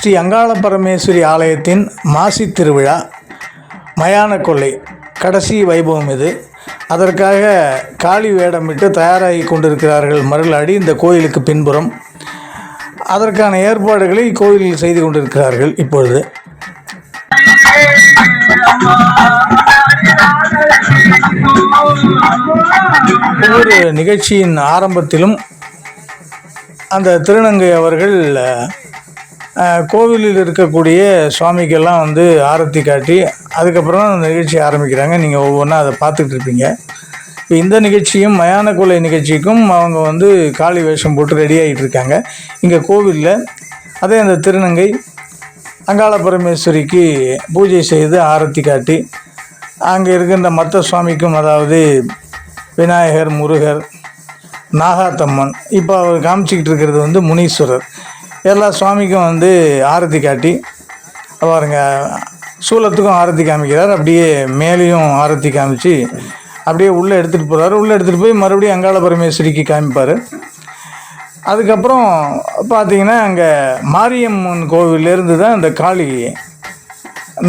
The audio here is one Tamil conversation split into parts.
ஸ்ரீ அங்காள பரமேஸ்வரி ஆலயத்தின் மாசி திருவிழா மயான கொள்ளை கடைசி வைபவம் இது. அதற்காக காளி வேடமிட்டு தயாராகி கொண்டிருக்கிறார்கள் மருளாடி இந்த கோயிலுக்கு பின்புறம். அதற்கான ஏற்பாடுகளை கோயிலில் செய்து கொண்டிருக்கிறார்கள் இப்பொழுது. ஒவ்வொரு நிகழ்ச்சியின் ஆரம்பத்திலும் அந்த திருநங்கை அவர்கள் கோவிலில் இருக்கக்கூடிய சுவாமிக்கெல்லாம் வந்து ஆரத்தி காட்டி அதுக்கப்புறம் அந்த நிகழ்ச்சி ஆரம்பிக்கிறாங்க. நீங்கள் ஒவ்வொன்றா அதை பார்த்துக்கிட்டு இருப்பீங்க. இப்போ இந்த நிகழ்ச்சியும் மயான கொலை நிகழ்ச்சிக்கும் அவங்க வந்து காளி வேஷம் போட்டு ரெடி ஆகிட்டு இருக்காங்க. இங்கே கோவிலில் அதே அந்த திருநங்கை அங்காள பரமேஸ்வரிக்கு பூஜை செய்து ஆரத்தி காட்டி அங்கே இருக்கின்ற மற்ற சுவாமிக்கும் அதாவது விநாயகர் முருகர் நாகாத்தம்மன் இப்போ அவர் காமிச்சிக்கிட்டு இருக்கிறது வந்து முனீஸ்வரர். எல்லா சுவாமிக்கும் வந்து ஆரத்தி காட்டி பாருங்க சூலத்துக்கும் ஆரத்தி காமிக்கிறார். அப்படியே மேலேயும் ஆரத்தி காமிச்சு அப்படியே உள்ளே எடுத்துகிட்டு போகிறாரு உள்ளே எடுத்துகிட்டு போய் மறுபடியும் அங்காள பரமேஸ்வரிக்கு காமிப்பார். அதுக்கப்புறம் பார்த்தீங்கன்னா அங்கே மாரியம்மன் கோவிலேருந்து தான் இந்த காளி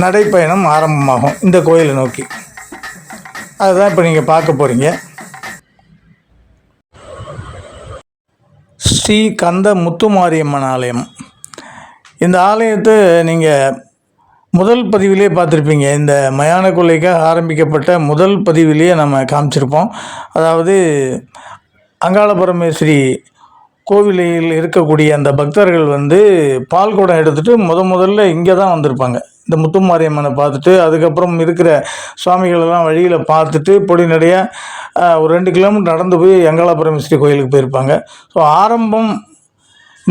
நடைப்பயணம் ஆரம்பமாகும் இந்த கோயிலை நோக்கி. அதுதான் இப்போ நீங்கள் பார்க்க போகிறீங்க ஸ்ரீ கந்த முத்துமாரியம்மன் ஆலயம் இந்த ஆலயத்தை நீங்கள் முதல் பதிவிலே பார்த்துருப்பீங்க. இந்த மயான கொள்ளைக்காக ஆரம்பிக்கப்பட்ட முதல் பதிவிலேயே நம்ம காமிச்சிருப்போம். அதாவது அங்காள பரமேஸ்வரி கோவிலில் இருக்கக்கூடிய அந்த பக்தர்கள் வந்து பால் குடம் எடுத்துகிட்டு முத முதல்ல இங்கே தான் வந்திருப்பாங்க. இந்த முத்துமாரியம்மனை பார்த்துட்டு அதுக்கப்புறம் இருக்கிற சுவாமிகளெல்லாம் வழியில் பார்த்துட்டு பொடிநடையாக ஒரு ரெண்டு கிலோமீட்டர் நடந்து போய் அங்காள ஸ்ரீ கோயிலுக்கு போயிருப்பாங்க. ஸோ ஆரம்பம்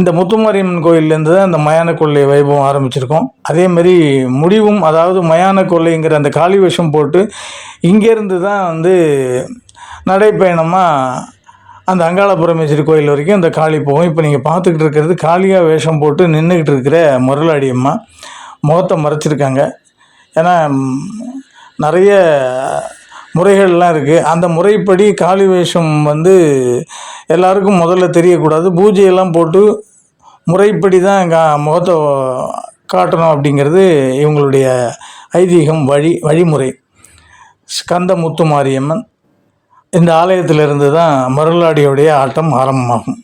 இந்த முத்துமாரியம்மன் கோயிலேருந்து தான் இந்த மயான கொள்ளை வைபவம் ஆரம்பிச்சிருக்கோம். அதேமாரி முடிவும் அதாவது மயான கொள்ளைங்கிற அந்த காளி வேஷம் போட்டு இங்கேருந்து தான் வந்து நடைப்பயணமாக அந்த அங்காள பரமேஸ்வரி கோயில் வரைக்கும் இந்த காளி போகும். இப்போ நீங்கள் பார்த்துக்கிட்டு இருக்கிறது காளியாக வேஷம் போட்டு நின்றுக்கிட்டு இருக்கிற முரளாடி அம்மா முகத்தை மறைச்சிருக்காங்க. ஏன்னா நிறைய முறைகள்லாம் இருக்குது அந்த முறைப்படி காளி வேஷம் வந்து எல்லாருக்கும் முதல்ல தெரியக்கூடாது. பூஜையெல்லாம் போட்டு முறைப்படி தான் கா முகத்தை காட்டணும் அப்படிங்கிறது இவங்களுடைய ஐதீகம் வழி வழிமுறை. ஸ்கந்த முத்து மாரியம்மன் இந்த ஆலயத்திலிருந்து தான் மருளாடியுடைய ஆட்டம் ஆரம்பமாகும்.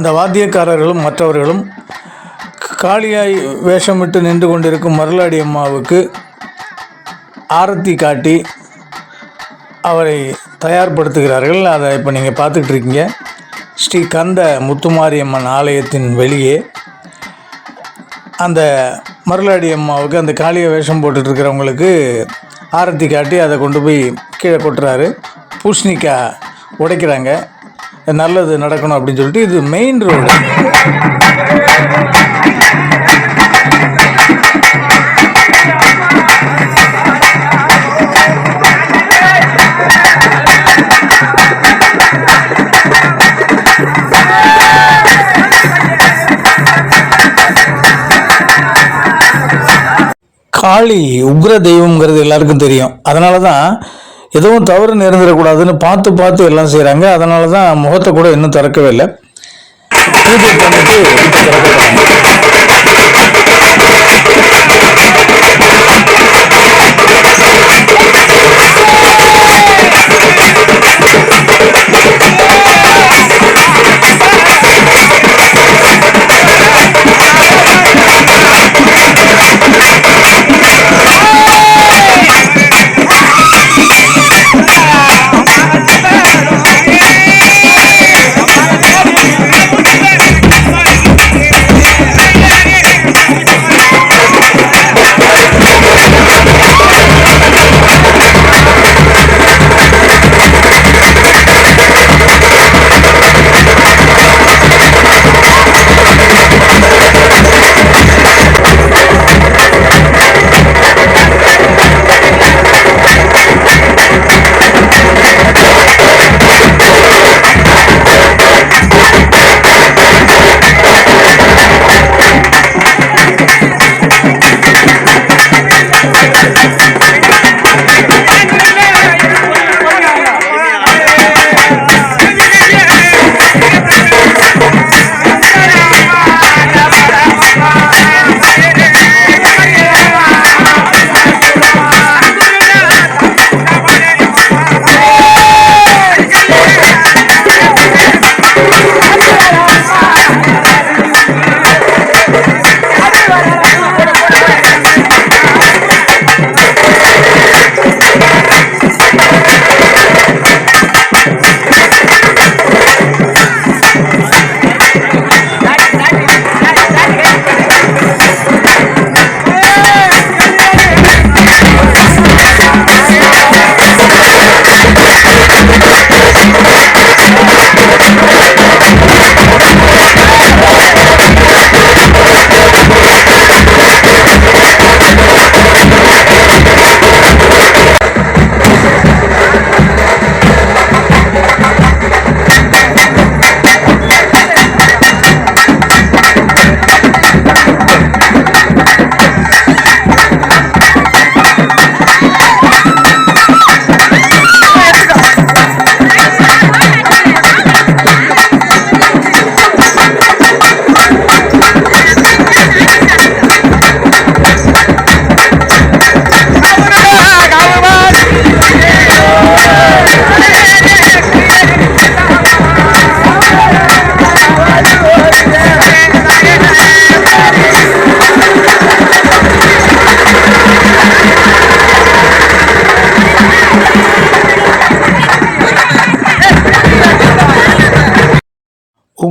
அந்த வாத்தியக்காரர்களும் மற்றவர்களும் காளியாய் வேஷமிட்டு நின்று கொண்டிருக்கும் மருளாடி அம்மாவுக்கு ஆரத்தி காட்டி அவரை தயார்படுத்துகிறார்கள். அதை இப்போ நீங்கள் பார்த்துக்கிட்டு இருக்கீங்க. ஸ்ரீ கந்த முத்துமாரியம்மன் ஆலயத்தின் வெளியே அந்த மருளாடி அம்மாவுக்கு அந்த காளிய வேஷம் போட்டுட்டு இருக்கிறவங்களுக்கு ஆரத்தி காட்டி அதை கொண்டு போய் கீழே கொட்டுறாரு. பூசணிக்காய் உடைக்கிறாங்க. நல்லது நடக்கணும் அப்படின்னு சொல்லிட்டு இது மெயின் ரோடு காளி உக்ர தெய்வம்ங்கிறது எல்லாருக்கும் தெரியும். அதனால தான் எதுவும் தவறு நேர்ந்துடக்கூடாதுன்னு பார்த்து பார்த்து எல்லாம் செய்கிறாங்க அதனால தான் முகத்தை கூட இன்னும் திறக்கவே இல்லை. பூஜை பண்ணிட்டு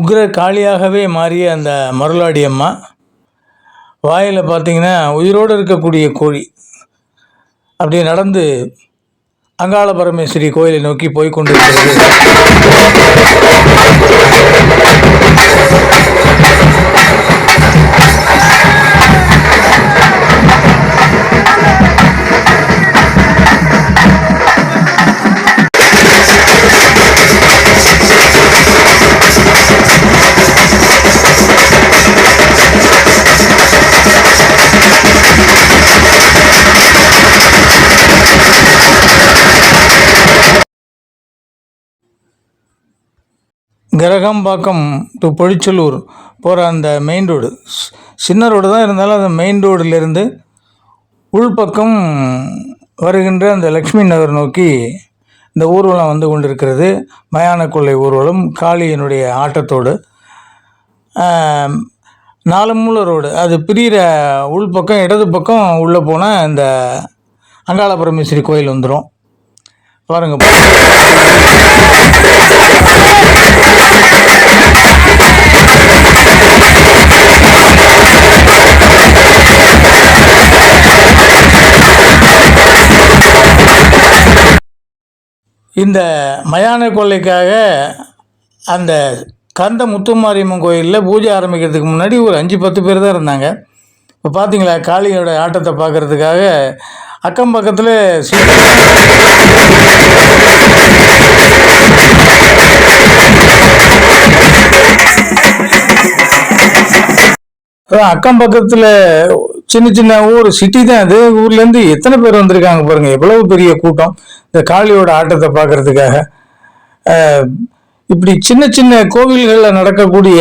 உக்ர காளியாகவே மாறிய அந்த மருளாடி அம்மா வாயில் பார்த்தீங்கன்னா உயிரோடு இருக்கக்கூடிய கோழி. அப்படியே நடந்து அங்காள பரமேஸ்வரி கோயிலை நோக்கி போய் கொண்டிருக்கிறது. கிரகம்பாக்கம் டு பொழிச்சலூர் போகிற அந்த மெயின் ரோடு சின்ன ரோடு தான் இருந்தாலும் அந்த மெயின் ரோடுலேருந்து உள்பக்கம் வருகின்ற அந்த லக்ஷ்மி நகர் நோக்கி இந்த ஊர்வலம் வந்து கொண்டிருக்கிறது. மயான கொள்ளை ஊர்வலம் காளியினுடைய ஆட்டத்தோடு. நாலு மூல ரோடு அது பிரிகிற உள்பக்கம் இடது பக்கம் உள்ளே போனால் இந்த அங்காள பரமேஸ்வரி கோயில் வந்துடும் பாருங்கள் இந்த மயான கொள்ளைக்காக அந்த கந்த முத்துமாரியம்மன் கோயிலில் பூஜை ஆரம்பிக்கிறதுக்கு முன்னாடி ஒரு அஞ்சு பத்து பேர் தான் இருந்தாங்க. இப்போ பார்த்தீங்களா காளியோட ஆட்டத்தை பார்க்கறதுக்காக அக்கம் பக்கத்தில் அக்கம் பக்கத்தில் சின்ன சின்ன ஊர் சிட்டி தான் அது. ஊர்லேருந்து எத்தனை பேர் வந்திருக்காங்க பாருங்கள் எவ்வளவு பெரிய கூட்டம். இந்த காளியோட ஆட்டத்தை பார்க்கறதுக்காக இப்படி சின்ன சின்ன கோவில்களில் நடக்கக்கூடிய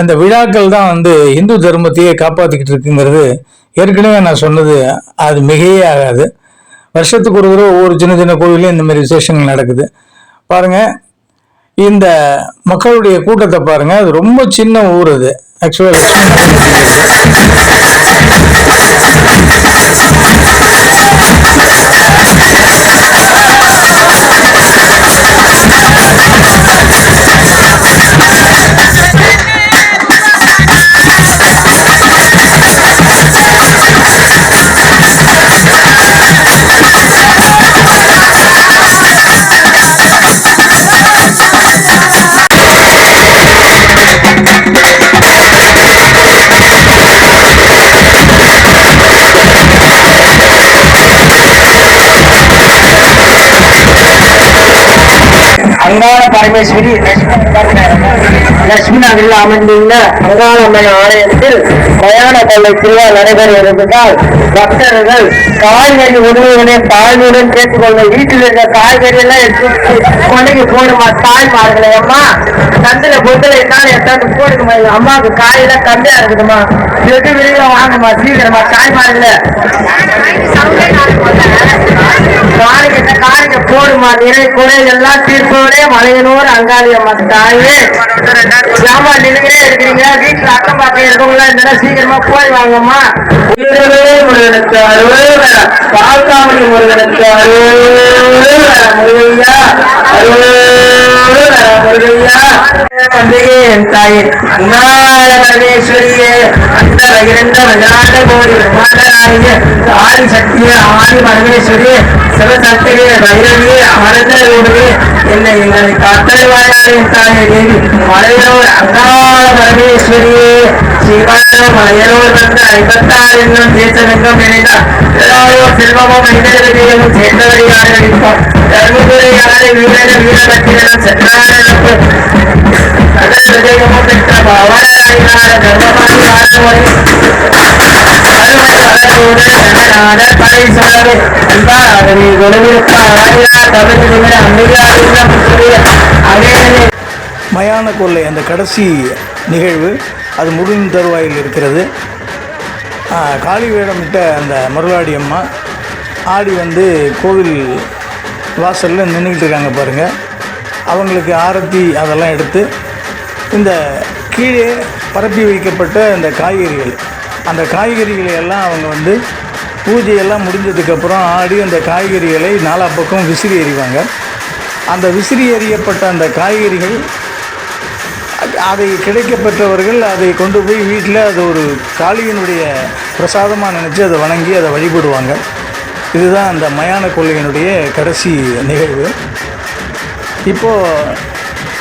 அந்த விழாக்கள் தான் வந்து இந்து தர்மத்தையே காப்பாற்றிக்கிட்டு இருக்குங்கிறது ஏற்கனவே நான் சொன்னது அது மிகையே ஆகாது. வருஷத்துக்கு ஒரு தடவை ஒவ்வொரு சின்ன சின்ன கோவிலையும் இந்த மாதிரி விசேஷங்கள் நடக்குது. பாருங்க இந்த மக்களுடைய கூட்டத்தை பாருங்க அது ரொம்ப சின்ன ஊர் அது. ஆக்சுவலாக பரமேஸ்வரி லட்சுமி நகரில் அமைந்துள்ள அங்காளம்மன் ஆலயத்தில் பிரயாண கொள்ளை திருவா நடைபெற இருந்ததால் பக்தர்கள் காய்கறி உணவுகளை தாழ்வுடன் கேட்டுக்கொள்ள வீட்டில் இருந்த காய்கறி எல்லாம் எடுத்து வந்து போடுமா தாய்மார்களே அம்மா கந்தில பொத்தலை தான் எடுத்தாந்து போடுக்குமா எங்க அம்மாவுக்கு காயெல்லாம் கம்மியா இருக்குதுமா எது வெளியில வாங்கம்மா சீக்கிரமா தாய்மார்களே காணிக்கிட்ட காணிக்க போடுமா நிறை குறை எல்லாம் தீர்ப்பவரே மலையனூர் அங்காளி அம்மா தாயே ஆமா நீங்களே இருக்கிறீங்க வீட்டுல அக்கம் பக்கம் இருக்கவங்களா இருந்தா சீக்கிரமா போய் வாங்கம்மா முருகனுக்கு அருள் பால்காமணி முருகனுக்கு அருள் முருகையா அருள் முருகையா பண்டிகை என் தாயே பரமேஸ்வரியே அந்த இரண்ட கோடி பிரம்மாண்டராகிய ஆதி சக்தியே ஆதி பரமேஸ்வரியே சிவசக்தியே பைரவியே அமர்ந்தருடைய என்னை எங்களை காத்தலைவாயாரின் தாயே தேவி மலையோர் அங்காள பரமேஸ்வரியே. சிவனோ மலையோர் வந்த ஐம்பத்தாறு என்னும் தேசமெங்கும் நினைந்தார் செல்வமும் மனிதர்களும் சேர்ந்தவரையாக தர்மபுரி யாரை வீரன வீரபத்திரனும் பெற்ற பவனாரினார அருமை படை அன்பாகவே தமிழ் நிமிட மயான கொள்ளை அந்த கடைசி நிகழ்வு. அது முருகன் தருவாயில் இருக்கிறது. காளி வேடமிட்ட அந்த மருளாடி அம்மா ஆடி வந்து கோவில் வாசலில் நின்றுக்கிட்டு இருக்காங்க பாருங்கள் அவங்களுக்கு ஆரத்தி அதெல்லாம் எடுத்து இந்த கீழே பரப்பி வைக்கப்பட்ட இந்த காய்கறிகள் அந்த காய்கறிகளை எல்லாம் அவங்க வந்து பூஜையெல்லாம் முடிஞ்சதுக்கப்புறம் ஆடி அந்த காய்கறிகளை நாலா பக்கம் விசிறி எறிவாங்க. அந்த விசிறி எறியப்பட்ட அந்த காய்கறிகள் அதை கிடைக்கப்பெற்றவர்கள் அதை கொண்டு போய் வீட்டில் அது ஒரு காளியினுடைய பிரசாதமாக நினச்சி அதை வணங்கி அதை வழிபடுவாங்க. இதுதான் அந்த மயான கொள்ளையினுடைய கடைசி நிகழ்வு. இப்போது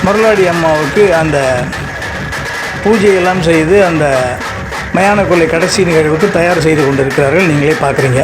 மருளாடி அம்மாவுக்கு அந்த பூஜையெல்லாம் செய்து அந்த மயான கொள்ளை கடைசி நிகழ்வுக்கு தயார் செய்து கொண்டிருக்கிறார்கள். நீங்களே பார்க்குறீங்க.